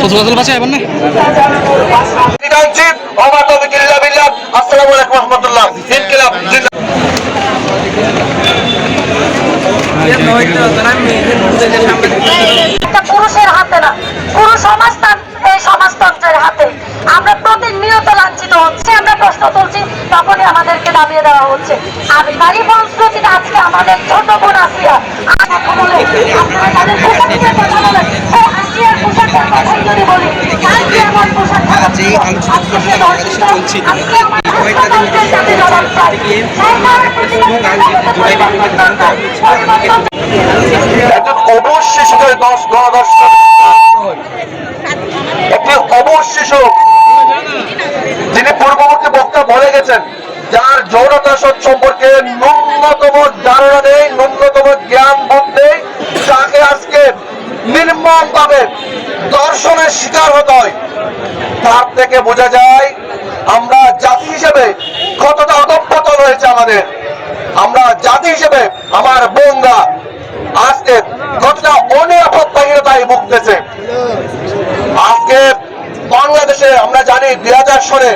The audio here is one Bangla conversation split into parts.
ফজল বাচ্চা এবার না? বিধানচিত ওমা তৌফিক ইল্লা বিল্লাহ। আসসালামু আলাইকুম রহমতুল্লাহ। ইনকিলাব পুরুষের হাতে না। পুরো সমাজতন্ত্র এই সমাজতন্ত্রের হাতে। আমরা প্রতিনিয়ত লাঞ্ছিত হচ্ছে আমরা প্রশ্ন তুলছি তখনই আমাদেরকে দাবিয়ে দেওয়া হচ্ছে। আমি নারী সংস্কৃতিতে আজকে আমাদের ছোট বোন আসিয়া আর এখন বলে আপনারা তাদের পোশাক কথা বলেন। ও আসিয়ার পোশাকের কথাই যদি বলি কাল আমার পোশাক দশ একটি অবশ শিশু যিনি পূর্ববর্তী বক্তা বলে গেছেন যার যৌনতা সম্পর্কে ন্যূনতম ধারণা নেই, ন্যূনতম জ্ঞান বোধ নেই তাকে আজকে নির্মম ভাবে দর্শনের শিকার হতে হয়। তার থেকে বোঝা যায়, আমরা জাতি হিসেবে কতটা অধপতন রয়েছে আমাদের। আমরা জাতি হিসেবে আমার বোনরা আজকে কতটা অনিরাপত্তাহীনতায় ভুগতেছে। আজকে বাংলাদেশে আমরা জানি দুই হাজার সনে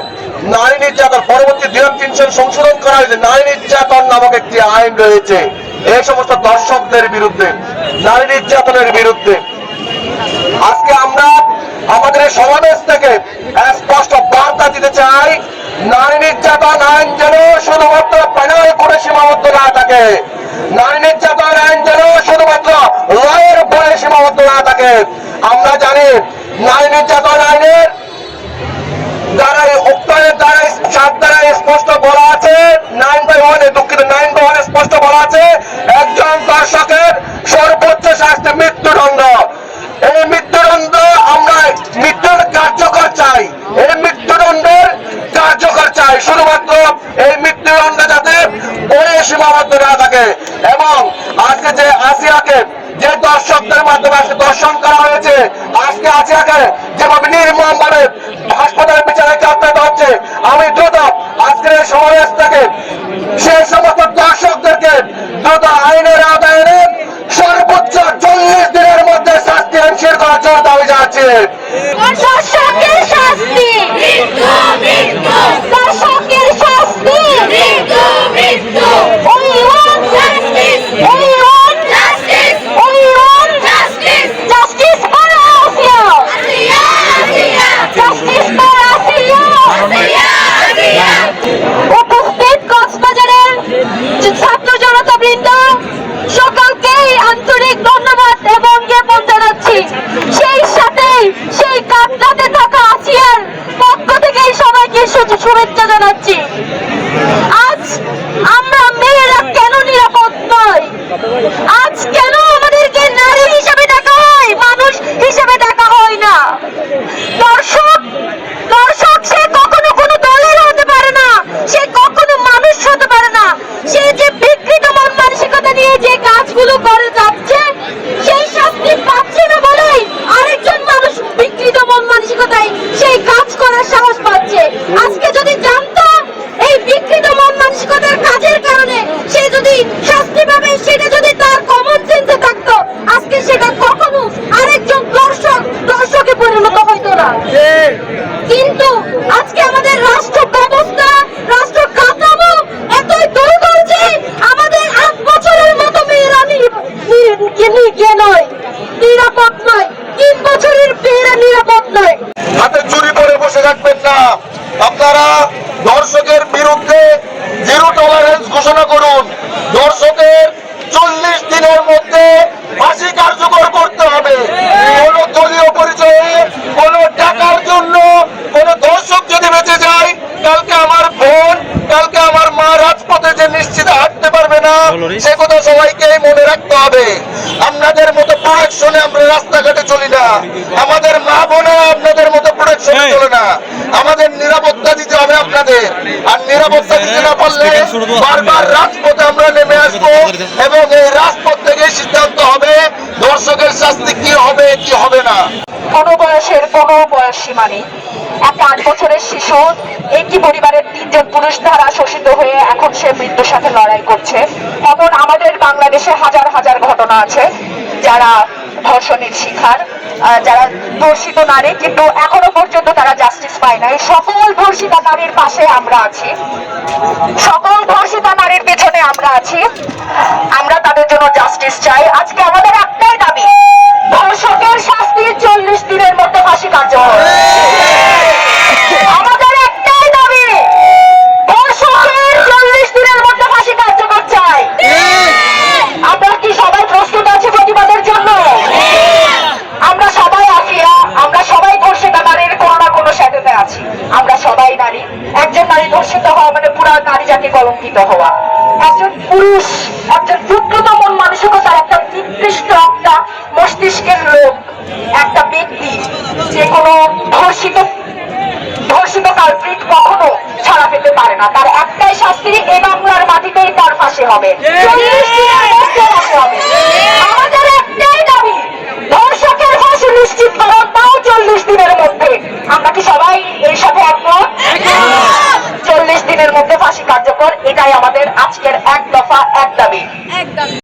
নারী নির্যাতন পরবর্তী দুই হাজার সংশোধন করা হয়েছে। নারী নির্যাতন নামক একটি আইন রয়েছে। এই সমস্ত দর্শকদের বিরুদ্ধে, নারী নির্যাতনের বিরুদ্ধে। আজকে আমরা আমাদের সমাবেশ থেকে স্পষ্ট বার্তা দিতে চাই, নারী নির্যাতন আইন যেন শুধুমাত্র প্যানেল করে সীমাবদ্ধ না থাকে। নারী নির্যাতন আইন যেন শুধুমাত্র লয়ের উপরে সীমাবদ্ধ না থাকে। আমরা জানি, নারী নির্যাতন আইনের দ্বারা উক্তয়ের দ্বারা সাত দ্বারা স্পষ্ট বলা আছে। নাইন বাই ওয়ানে দুঃখিত, নাইন বাই ওয়ানে স্পষ্ট বলা আছে। একজন দর্শকের সর্বোচ্চ শাস্তি মৃত্যুদণ্ড। এই মৃত্যুদণ্ড আমরা মৃত্যুর কার্যকর চাই। এই মৃত্যুদণ্ডের কার্যকর চাই। শুধুমাত্র এই মৃত্যুদণ্ড যাতে ওই সীমাবদ্ধ না থাকে। এবং আজকে যে আসিয়াকে, যে দর্শকদের মাধ্যমে আজকে দর্শন করা হয়েছে, আজকে আসিয়াকে যেভাবে নির্মম ভাবে হাসপাতালের বিচারে কাটতে হচ্ছে, আমি দ্রুত আজকের সমাবেশ থেকে সেই সমস্ত দর্শকদেরকে দ্রুত আইনের আদায় এনে সর্বোচ্চ চল্লিশ দিনের মধ্যে শাস্তি হিংসের করার জন্য দাবি জানাচ্ছি। সেই সাথে সেই কাটলাতে থাকা আসিয়ার পক্ষ থেকে সবাইকে শুভেচ্ছা জানাচ্ছি আজ আমরা মেয়েরা কেন নিরাপদ নয় আজ কেন আমাদেরকে নারী হিসেবে দেখা হয় মানুষ হিসেবে দেখা হয় না দর্শক দর্শক সে কখনো কোনো দলের হতে পারে না সে কখনো মানুষ হতে পারে না সে যে বিকৃত মন মানসিকতা নিয়ে যে কাজগুলো করে যাচ্ছে সেই শাস্তি পাচ্ছে না বলেই আরেকজন মানুষ বিকৃত মন মানসিকতায় সেই কাজ করার সাহস পাচ্ছে আজকে যদি জানতো এই বিকৃত মন মানসিকতার কাজের কারণে সে যদি শাস্তি পাবে সেটা যদি তার কমন সেন্সে থাকতো আজকে সেটা কখনো আরেকজন দর্শক দর্শকে পরিণত হইতো না কিন্তু আজকে আমাদের রাষ্ট্র ব্যবস্থা রাষ্ট্র কাঠামো এতই দুর্বল যে আমাদের আট বছরের মতো মেয়েরা নি- নি- নি- ইয়ে নয় নিরাপদ নয় তিন বছরের মেয়েরা নিরাপদ নয় হাতে চুরি পরে বসে থাকবেন না আপনারা দর্শকের বিরুদ্ধে জিরো টলারেন্স ঘোষণা করুন দর্শকের চল্লিশ দিনের মধ্যে ফাঁসি কার্যকর করতে হবে কোন দলীয় পরিচয়ে কোন টাকার জন্য কোন দর্শক যদি বেঁচে যায় কালকে আমার বোন কালকে আমার মা রাজপথে যে নিশ্চিত হাঁটতে পারবে না সে কথা সবাইকে মনে রাখতে হবে। আপনাদের মতো প্রোডাকশনে আমরা রাস্তাঘাটে চলি না। আমাদের মা বোনেরা আপনাদের মতো প্রোডাকশনে চলে না। আমাদের নিরাপত্তা দিতে হবে আপনাদের। আর নিরাপত্তা দিতে না পারলে বারবার রাজপথে আমরা নেমে আসব এবং এই রাজপথ থেকে সিদ্ধান্ত হবে দর্শকের শাস্তি কি হবে কি হবে না। কোনো বয়সের কোনো বয়স সীমা নেই। একটা আট বছরের শিশু একই পরিবারের তিনজন পুরুষ দ্বারা সে মৃত্যুর সাথে লড়াই করছে। এমন আমাদের বাংলাদেশে হাজার হাজার ঘটনা আছে, যারা ধর্ষণের শিকার যারা ধর্ষিত নারী, কিন্তু এখনও পর্যন্ত তারা জাস্টিস পায় না এই সকল ধর্ষিতা নারীর পাশে আমরা আছি। সকল ধর্ষিতা নারীর পেছনে আমরা আছি। আমরা তাদের জন্য জাস্টিস চাই। আজকে আমাদের একটাই দাবি, ধর্ষকের শাস্তি চল্লিশ দিনের মধ্যে ফাঁসি কার্যকর আমাদের একটাই দাবি ধর্ষকের চল্লিশ দিনের মধ্যে ফাঁসি কার্যকর চাই আমরা কি সবাই প্রস্তুত আছি প্রতিবাদের জন্য আমরা সবাই আফিয়া আমরা সবাই ধর্ষিতা নারীর কোনো না কোনো সাথে আছি আমরা সবাই নারী একজন নারী ধর্ষিত হওয়া মানে পুরো নারী জাতি হওয়া। একজন পুরুষ একজন মন মানসিকতার একটা নির্দিষ্ট একটা মস্তিষ্কের লোক একটা ব্যক্তি যে কোনো ধর্ষিত ধর্ষিত কালপ্রিট কখনো ছাড়া পেতে পারে না। তার একটাই শাস্তি এই বাংলার মাটিতেই তার ফাঁসি হবে। চল্লিশ দিনের মধ্যে